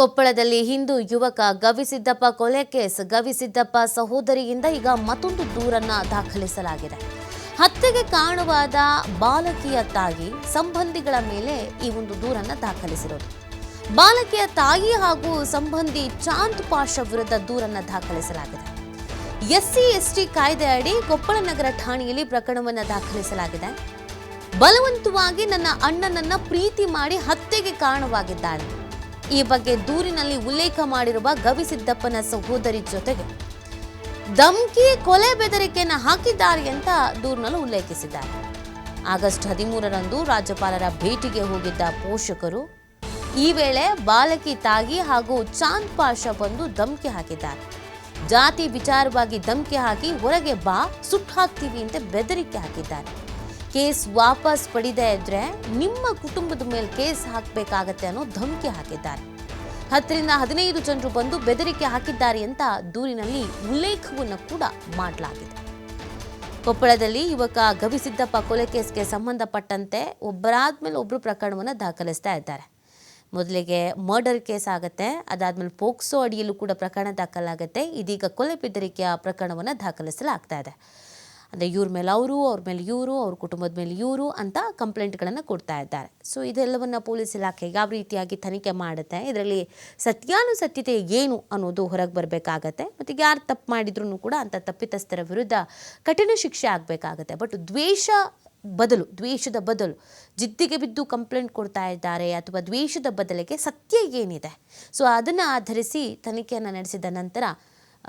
ಕೊಪ್ಪಳದಲ್ಲಿ ಹಿಂದೂ ಯುವಕ ಗವಿಸಿದ್ದಪ್ಪ ಕೊಲೆ ಕೇಸ್. ಗವಿಸಿದ್ದಪ್ಪ ಸಹೋದರಿಯಿಂದ ಈಗ ಮತ್ತೊಂದು ದೂರನ್ನ ದಾಖಲಿಸಲಾಗಿದೆ. ಹತ್ಯೆಗೆ ಕಾರಣವಾದ ಬಾಲಕಿಯ ತಾಯಿ ಸಂಬಂಧಿಗಳ ಮೇಲೆ ಈ ಒಂದು ದೂರನ್ನ ದಾಖಲಿಸಿರೋದು. ಬಾಲಕಿಯ ತಾಯಿ ಹಾಗೂ ಸಂಬಂಧಿ ಚಾಂದ್ ಪಾಷ ವಿರುದ್ಧ ದೂರನ್ನ ದಾಖಲಿಸಲಾಗಿದೆ. ಎಸ್ಸಿ, ಎಸ್ಟಿ ಕಾಯ್ದೆ ಅಡಿ ಕೊಪ್ಪಳ ನಗರ ಠಾಣೆಯಲ್ಲಿ ಪ್ರಕರಣವನ್ನು ದಾಖಲಿಸಲಾಗಿದೆ. ಬಲವಂತವಾಗಿ ನನ್ನ ಅಣ್ಣನನ್ನ ಪ್ರೀತಿ ಮಾಡಿ ಹತ್ಯೆಗೆ ಕಾರಣವಾಗಿದ್ದಾಳೆ ಈ ಬಗ್ಗೆ ದೂರಿನಲ್ಲಿ ಉಲ್ಲೇಖ ಮಾಡಿರುವ ಗವಿಸಿದ್ದಪ್ಪನ ಸಹೋದರಿ ಜೊತೆಗೆ. ಧಮ್ಕಿ ಕೊಲೆ ಬೆದರಿಕೆಯನ್ನು ಹಾಕಿದ್ದಾರೆ ಅಂತ ದೂರಿನಲ್ಲಿ ಉಲ್ಲೇಖಿಸಿದ್ದಾರೆ. ಆಗಸ್ಟ್ ಹದಿಮೂರರಂದು ರಾಜ್ಯಪಾಲರ ಭೇಟಿಗೆ ಹೋಗಿದ್ದ ಪೋಷಕರು ಈ ವೇಳೆ ಬಾಲಕಿ ತಾಗಿ ಹಾಗೂ ಚಾಂದ್ ಪಾಷ ಬಂದು ಧಮ್ಕಿ ಹಾಕಿದ್ದಾರೆ. ಜಾತಿ ವಿಚಾರವಾಗಿ ಧಮ್ಕಿ ಹಾಕಿ ಹೊರಗೆ ಬಾ, ಸುಟ್ಟು ಹಾಕ್ತೀವಿ ಅಂತ ಬೆದರಿಕೆ ಹಾಕಿದ್ದಾರೆ. ಕೇಸ್ ವಾಪಸ್ ಪಡಿದೇ ಇದ್ರೆ ನಿಮ್ಮ ಕುಟುಂಬದ ಮೇಲೆ ಕೇಸ್ ಹಾಕಬೇಕಾಗತ್ತೆ ಅನ್ನೋ ಧಮಕಿ ಹಾಕಿದ್ದಾರೆ. ಹತ್ತರಿಂದ ಹದಿನೈದು ಜನರು ಬಂದು ಬೆದರಿಕೆ ಹಾಕಿದ್ದಾರೆ ಅಂತ ದೂರಿನಲ್ಲಿ ಉಲ್ಲೇಖವನ್ನು ಕೂಡ ಮಾಡಲಾಗಿದೆ. ಕೊಪ್ಪಳದಲ್ಲಿ ಯುವಕ ಗವಿಸಿದ್ದಪ್ಪ ಕೊಲೆ ಕೇಸ್ಗೆ ಸಂಬಂಧಪಟ್ಟಂತೆ ಒಬ್ಬರಾದ ಮೇಲೆ ಒಬ್ಬರು ಪ್ರಕರಣವನ್ನು ದಾಖಲಿಸ್ತಾ ಇದ್ದಾರೆ. ಮೊದಲಿಗೆ ಮರ್ಡರ್ ಕೇಸ್ ಆಗುತ್ತೆ, ಅದಾದ್ಮೇಲೆ ಪೋಕ್ಸೋ ಅಡಿಯಲ್ಲೂ ಕೂಡ ಪ್ರಕರಣ ದಾಖಲಾಗುತ್ತೆ, ಇದೀಗ ಕೊಲೆ ಬೆದರಿಕೆಯ ಪ್ರಕರಣವನ್ನು ದಾಖಲಿಸಲಾಗ್ತಾ ಇದೆ. ಅಂದರೆ ಇವ್ರ ಮೇಲೆ ಅವರು, ಅವ್ರ ಮೇಲೆ ಇವರು, ಅವ್ರ ಕುಟುಂಬದ ಮೇಲೆ ಇವರು ಅಂತ ಕಂಪ್ಲೇಂಟ್ಗಳನ್ನು ಕೊಡ್ತಾ ಇದ್ದಾರೆ. ಸೊ ಇದೆಲ್ಲವನ್ನು ಪೊಲೀಸ್ ಇಲಾಖೆ ಯಾವ ರೀತಿಯಾಗಿ ತನಿಖೆ ಮಾಡುತ್ತೆ? ಇದರಲ್ಲಿ ಸತ್ಯಾನುಸತ್ಯತೆ ಏನು ಅನ್ನೋದು ಹೊರಗೆ ಬರಬೇಕಾಗತ್ತೆ. ಮತ್ತು ಯಾರು ತಪ್ಪು ಮಾಡಿದ್ರು ಕೂಡ ಅಂಥ ತಪ್ಪಿತಸ್ಥರ ವಿರುದ್ಧ ಕಠಿಣ ಶಿಕ್ಷೆ ಆಗಬೇಕಾಗತ್ತೆ. ಬಟ್ ದ್ವೇಷ ಬದಲು, ದ್ವೇಷದ ಬದಲು ಜಿದ್ದಿಗೆ ಬಿದ್ದು ಕಂಪ್ಲೇಂಟ್ ಕೊಡ್ತಾ ಇದ್ದಾರೆ ಅಥವಾ ದ್ವೇಷದ ಬದಲಿಗೆ ಸತ್ಯ ಏನಿದೆ? ಸೊ ಅದನ್ನು ಆಧರಿಸಿ ತನಿಖೆಯನ್ನು ನಡೆಸಿದ ನಂತರ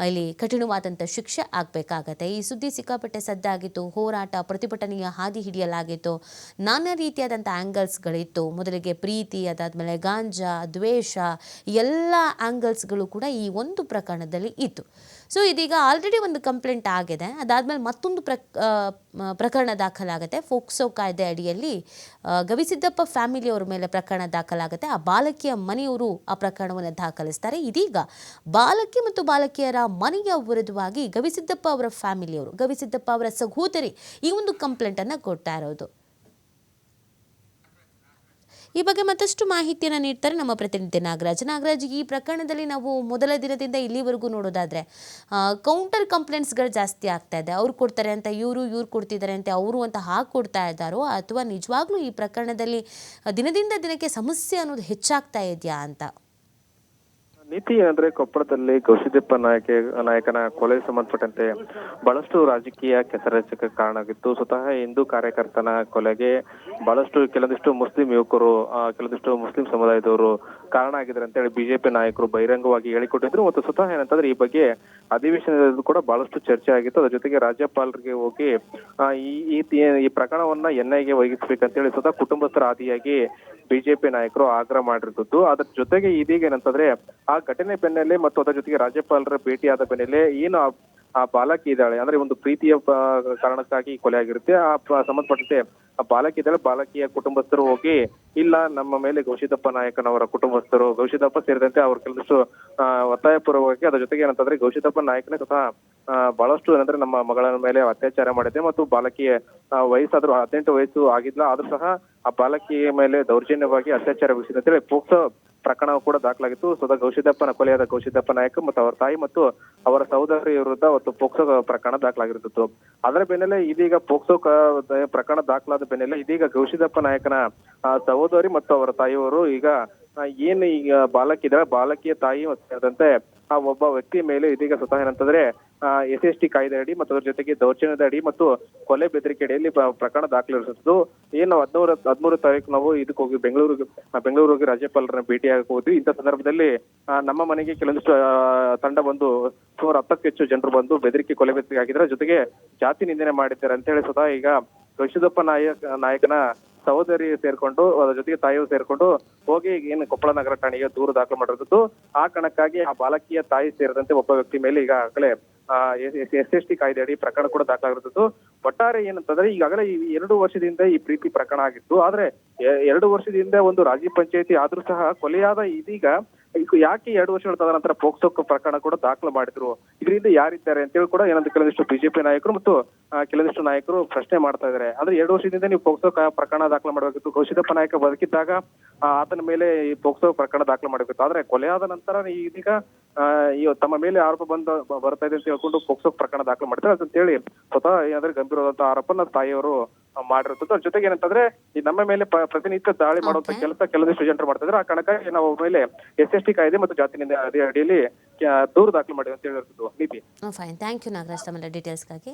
ಇಲ್ಲಿ ಕಠಿಣವಾದಂಥ ಶಿಕ್ಷೆ ಆಗಬೇಕಾಗತ್ತೆ. ಈ ಸುದ್ದಿ ಸಿಕ್ಕಾಪಟ್ಟೆ ಸದ್ದಾಗಿತ್ತು. ಹೋರಾಟ, ಪ್ರತಿಭಟನೆಯ ಹಾದಿ ಹಿಡಿಯಲಾಗಿತ್ತು. ನಾನಾ ರೀತಿಯಾದಂಥ ಆ್ಯಂಗಲ್ಸ್ಗಳಿತ್ತು ಮೊದಲಿಗೆ ಪ್ರೀತಿ, ಅದಾದಮೇಲೆ ಗಾಂಜಾ, ದ್ವೇಷ, ಎಲ್ಲ ಆ್ಯಂಗಲ್ಸ್ಗಳು ಕೂಡ ಈ ಒಂದು ಪ್ರಕರಣದಲ್ಲಿ ಇತ್ತು. ಸೊ ಇದೀಗ ಆಲ್ರೆಡಿ ಒಂದು ಕಂಪ್ಲೇಂಟ್ ಆಗಿದೆ. ಅದಾದಮೇಲೆ ಮತ್ತೊಂದು ಮ- ಪ್ರಕರಣ ದಾಖಲಾಗುತ್ತೆ. ಫೋಕ್ಸೋ ಕಾಯ್ದೆ ಅಡಿಯಲ್ಲಿ ಗವಿಸಿದ್ದಪ್ಪ ಫ್ಯಾಮಿಲಿಯವರ ಮೇಲೆ ಪ್ರಕರಣ ದಾಖಲಾಗುತ್ತೆ. ಆ ಬಾಲಕಿಯ ಮನೆಯವರು ಆ ಪ್ರಕರಣವನ್ನು ದಾಖಲಿಸ್ತಾರೆ. ಇದೀಗ ಬಾಲಕಿ ಮತ್ತು ಬಾಲಕಿಯರ ಮನೆಯ ವಿರುದ್ಧವಾಗಿ ಗವಿಸಿದ್ದಪ್ಪ ಅವರ ಫ್ಯಾಮಿಲಿಯವರು, ಗವಿಸಿದ್ದಪ್ಪ ಅವರ ಸಹೋದರಿ ಈ ಒಂದು ಕಂಪ್ಲೇಂಟನ್ನು ಕೊಡ್ತಾ ಇರೋದು. ಈ ಬಗ್ಗೆ ಮತ್ತಷ್ಟು ಮಾಹಿತಿಯನ್ನು ನೀಡ್ತಾರೆ ನಮ್ಮ ಪ್ರತಿನಿಧಿ ನಾಗರಾಜ್. ನಾಗರಾಜ್, ಈ ಪ್ರಕರಣದಲ್ಲಿ ನಾವು ಮೊದಲ ದಿನದಿಂದ ಇಲ್ಲಿವರೆಗೂ ನೋಡೋದಾದ್ರೆ ಕೌಂಟರ್ ಕಂಪ್ಲೇಂಟ್ಸ್ಗಳು ಜಾಸ್ತಿ ಆಗ್ತಾ ಇದೆ. ಅವ್ರು ಕೊಡ್ತಾರೆ ಅಂತ, ಇವರು ಇವ್ರು ಕೊಡ್ತಿದ್ದಾರೆ ಅಂತ, ಅವರು ಅಂತ ಹಾಗೆ ಕೊಡ್ತಾ ಇದ್ದಾರೋ ಅಥವಾ ನಿಜವಾಗ್ಲೂ ಈ ಪ್ರಕರಣದಲ್ಲಿ ದಿನದಿಂದ ದಿನಕ್ಕೆ ಸಮಸ್ಯೆ ಅನ್ನೋದು ಹೆಚ್ಚಾಗ್ತಾ ಇದೆಯಾ ಅಂತ? ನೀತಿ ಏನಂದ್ರೆ ಕೊಪ್ಪಳದಲ್ಲಿ ಗೌಸಿದಪ್ಪ ನಾಯಕ, ನಾಯಕನ ಕೊಲೆ ಸಂಬಂಧಪಟ್ಟಂತೆ ಬಹಳಷ್ಟು ರಾಜಕೀಯ ಕೆಸರಚಕ ಕಾರಣ ಆಗಿತ್ತು ಸ್ವತಃ ಹಿಂದೂ ಕಾರ್ಯಕರ್ತನ ಕೊಲೆಗೆ ಬಹಳಷ್ಟು ಕೆಲವೊಂದಿಷ್ಟು ಮುಸ್ಲಿಂ ಯುವಕರು ಕೆಲವೊಂದಿಷ್ಟು ಮುಸ್ಲಿಂ ಸಮುದಾಯದವರು ಕಾರಣ ಆಗಿದ್ದಾರೆ ಅಂತ ಹೇಳಿ ಬಿಜೆಪಿ ನಾಯಕರು ಬಹಿರಂಗವಾಗಿ ಹೇಳಿಕೊಟ್ಟಿದ್ರು. ಮತ್ತು ಸ್ವತಃ ಏನಂತಂದ್ರೆ ಈ ಬಗ್ಗೆ ಅಧಿವೇಶನದಲ್ಲೂ ಕೂಡ ಬಹಳಷ್ಟು ಚರ್ಚೆ ಆಗಿತ್ತು. ಅದರ ಜೊತೆಗೆ ರಾಜ್ಯಪಾಲರಿಗೆ ಹೋಗಿ ಈ ಪ್ರಕರಣವನ್ನ ಎನ್ಐಗೆ ವಹಿಸ್ಬೇಕಂತ ಹೇಳಿ ಸ್ವತಃ ಕುಟುಂಬಸ್ಥರ ಆದಿಯಾಗಿ ಬಿಜೆಪಿ ನಾಯಕರು ಆಗ್ರಹ ಮಾಡಿರ್ತಿದ್ದು. ಅದ್ರ ಜೊತೆಗೆ ಇದೀಗ ಏನಂತಂದ್ರೆ ಆ ಘಟನೆ ಬೆನ್ನಲ್ಲೇ ಮತ್ತು ಅದರ ಜೊತೆಗೆ ರಾಜ್ಯಪಾಲರ ಭೇಟಿಯಾದ ಬೆನ್ನಲ್ಲೇ ಏನು ಆ- ಬಾಲಕಿ ಇದ್ದಾಳೆ. ಅಂದ್ರೆ ಒಂದು ಪ್ರೀತಿಯ ಕಾರಣಕ್ಕಾಗಿ ಕೊಲೆ ಆಗಿರುತ್ತೆ. ಆ ಸಂಬಂಧಪಟ್ಟಂತೆ ಆ ಬಾಲಕಿ ಇದ್ದಾಳೆ. ಬಾಲಕಿಯ ಕುಟುಂಬಸ್ಥರು ಹೋಗಿ, ಇಲ್ಲ, ನಮ್ಮ ಮೇಲೆ ಗೌಶಿದಪ್ಪ ನಾಯಕನವರ ಕುಟುಂಬಸ್ಥರು, ಗೌಶಿದಪ್ಪ ಸೇರಿದಂತೆ ಅವ್ರ ಕೆಲವಷ್ಟು ಒತ್ತಾಯ ಪೂರ್ವಕವಾಗಿ ಅದ್ರ ಜೊತೆಗೆ ಏನಂತಂದ್ರೆ ಗೌಶಿದಪ್ಪ ನಾಯಕನೇ ಸ್ವತಃ ಬಹಳಷ್ಟು ಏನಂದ್ರೆ ನಮ್ಮ ಮಗಳ ಮೇಲೆ ಅತ್ಯಾಚಾರ ಮಾಡಿದೆ ಮತ್ತು ಬಾಲಕಿಯ ವಯಸ್ಸಾದ್ರೂ ಹದಿನೆಂಟು ವಯಸ್ಸು ಆಗಿಲ್ಲ ಆದ್ರೂ ಸಹ ಆ ಬಾಲಕಿಯ ಮೇಲೆ ದೌರ್ಜನ್ಯವಾಗಿ ಅತ್ಯಾಚಾರ ಅಂತೇಳಿ ಪೋಕ್ಸೋ ಪ್ರಕರಣ ಕೂಡ ದಾಖಲಾಗಿತ್ತು. ಸ್ವತಃ ಗೌಶಿದಪ್ಪನ ಕೊಲೆಯಾದ ಗೌಶಿದಪ್ಪ ನಾಯಕ ಮತ್ತು ಅವರ ತಾಯಿ ಮತ್ತು ಅವರ ಸಹೋದರಿ ವಿರುದ್ಧ ಅವತ್ತು ಪೋಕ್ಸೋ ಪ್ರಕರಣ ದಾಖಲಾಗಿರುತ್ತಿತ್ತು. ಅದರ ಬೆನ್ನಲ್ಲೇ ಇದೀಗ ಪೋಕ್ಸೋ ಪ್ರಕರಣ ದಾಖಲಾದ ಬೆನ್ನಲ್ಲೇ ಇದೀಗ ಗೌಶಿದಪ್ಪ ನಾಯಕನ ಸಹೋದರಿ ಮತ್ತು ಅವರ ತಾಯಿಯವರು ಈಗ ಏನು ಈಗ ಬಾಲಕಿ ಇದ್ದಾರೆ ಬಾಲಕಿಯ ತಾಯಿ ಸೇರಿದಂತೆ ಆ ಒಬ್ಬ ವ್ಯಕ್ತಿ ಮೇಲೆ ಇದೀಗ ಸ್ವತಃ ಏನಂತಂದ್ರೆ ಎಸ್ ಎಸ್ ಟಿ ಕಾಯ್ದೆ ಅಡಿ ಮತ್ತು ಅದ್ರ ಜೊತೆಗೆ ದೌರ್ಜನ್ಯದ ಅಡಿ ಮತ್ತು ಕೊಲೆ ಬೆದರಿಕೆ ಅಡಿಯಲ್ಲಿ ಪ್ರ- ಪ್ರಕರಣ ದಾಖಲಿಸಿದ್ದು. ಏನು ಹದಿನೂರ ಹದಿಮೂರು ತಾರೀಕು ನಾವು ಇದಕ್ಕೆ ಹೋಗಿ ಬೆಂಗಳೂರಿಗೆ ಬೆಂಗಳೂರಿಗೆ ರಾಜ್ಯಪಾಲರನ್ನ ಭೇಟಿ ಹೋದ್ವಿ ಇಂಥ ಸಂದರ್ಭದಲ್ಲಿ ನಮ್ಮ ಮನೆಗೆ ಕೆಲವೊಂದಿಷ್ಟು ತಂಡ ಬಂದು ಸುಮಾರು ಹತ್ತಕ್ಕೂ ಹೆಚ್ಚು ಜನರು ಬಂದು ಬೆದರಿಕೆ, ಕೊಲೆ ಬೆದರಿಕೆ ಹಾಕಿದ್ರೆ ಜೊತೆಗೆ ಜಾತಿ ನಿಂದನೆ ಮಾಡಿದ್ದಾರೆ ಅಂತ ಹೇಳಿ ಸ್ವತಃ ಈಗ ಗವಿಸಿದ್ದಪ್ಪ ನಾಯಕ, ನಾಯಕನ ಸಹೋದರಿ ಸೇರ್ಕೊಂಡು, ಅದರ ಜೊತೆಗೆ ತಾಯಿಯು ಸೇರ್ಕೊಂಡು ಹೋಗಿ ಏನು ಕೊಪ್ಪಳ ನಗರ ಠಾಣೆಗೆ ದೂರು ದಾಖಲು ಮಾಡಿರೋದು. ಆ ಕಾರಣಕ್ಕಾಗಿ ಆ ಬಾಲಕಿಯ ತಾಯಿ ಸೇರಿದಂತೆ ಒಬ್ಬ ವ್ಯಕ್ತಿ ಮೇಲೆ ಈಗಾಗಲೇ ಎಸ್ ಎಸ್ ಟಿ ಕಾಯ್ದೆ ಅಡಿ ಪ್ರಕರಣ ಕೂಡ ದಾಖಲಾಗಿರುತ್ತದೆ ಒಟ್ಟಾರೆ ಏನಂತಂದ್ರೆ ಈಗಾಗಲೇ ಈ ಎರಡು ವರ್ಷದಿಂದ ಈ ಪ್ರೀತಿ ಪ್ರಕರಣ ಆಗಿತ್ತು. ಆದ್ರೆ ಎರಡು ವರ್ಷದಿಂದ ಒಂದು ರಾಜ್ಯ ಪಂಚಾಯತಿ ಆದ್ರೂ ಸಹ ಕೊಲೆಯಾದ ಇದೀಗ ಯಾಕೆ ಎರಡು ವರ್ಷಗಳ ತದನಂತರ ಪೋಕ್ಸೋ ಪ್ರಕರಣ ಕೂಡ ದಾಖಲು ಮಾಡಿದ್ರು. ಇದರಿಂದ ಯಾರಿದ್ದಾರೆ ಅಂತೇಳಿ ಕೂಡ ಏನಂತ ಕೆಲವಿಷ್ಟು ಬಿಜೆಪಿ ನಾಯಕರು ಮತ್ತು ಕೆಲವಿಷ್ಟು ನಾಯಕರು ಪ್ರಶ್ನೆ ಮಾಡ್ತಾ ಇದ್ದಾರೆ. ಅಂದ್ರೆ ಎರಡು ವರ್ಷದಿಂದ ನೀವು ಪೋಕ್ಸೋ ಪ್ರಕರಣ ದಾಖಲು ಮಾಡಬೇಕಿತ್ತು. ಕೌಶಿದಪ್ಪ ನಾಯಕ ಬದುಕಿದ್ದಾಗ ಆತನ ಮೇಲೆ ಈ ಪೋಕ್ಸೋ ಪ್ರಕರಣ ದಾಖಲು ಮಾಡಬೇಕಿತ್ತು. ಆದ್ರೆ ಕೊಲೆಯಾದ ನಂತರ ಇದೀಗ ಈ ತಮ್ಮ ಮೇಲೆ ಆರೋಪ ಬಂದ ಬರ್ತಾ ಇದೆ ಅಂತ ಹೇಳ್ಕೊಂಡು ಪೋಕ್ಸೋ ಪ್ರಕರಣ ದಾಖಲು ಮಾಡ್ತಾರೆ ಅಂತೇಳಿ ಸ್ವತಃ ಏನಾದ್ರೆ ಗಂಭೀರವಾದಂತಹ ಆರೋಪನ ತಾಯಿಯವರು ಮಾಡಿರುತ್ತದ್ದು ಮಾಡಿರುತ್ತದೆ ಅದ್ರ ಜೊತೆಗೆ ಏನಂತಂದ್ರೆ ಈ ನಮ್ಮ ಮೇಲೆ ಪ್ರತಿನಿತ್ಯ ದಾಳಿ ಮಾಡುವಂತ. ಕೆಲಸ ಕೆಲವೊಂದಿಷ್ಟು ಜನರು ಮಾಡ್ತಾ ಆ ಕಾರಣಕ್ಕಾಗಿ ನಾವು ಅವ್ರ ಮೇಲೆ ಎಸ್ ಎಸ್ ಟಿ ಕಾಯ್ದೆ ಮತ್ತು ಜಾತಿ ಅಡಿಯಲ್ಲಿ ದೂರು ದಾಖಲು ಮಾಡಿದೆ ಅಂತ ಹೇಳಿರ್ತದ್ದು ನೀತಿ ಫೈನ್ ಥ್ಯಾಂಕ್ ಯು ನಾಗರಾಜ್ ತಮ್ಮೆಲ್ಲ ಡೀಟೇಲ್ಸ್ಗಾಗಿ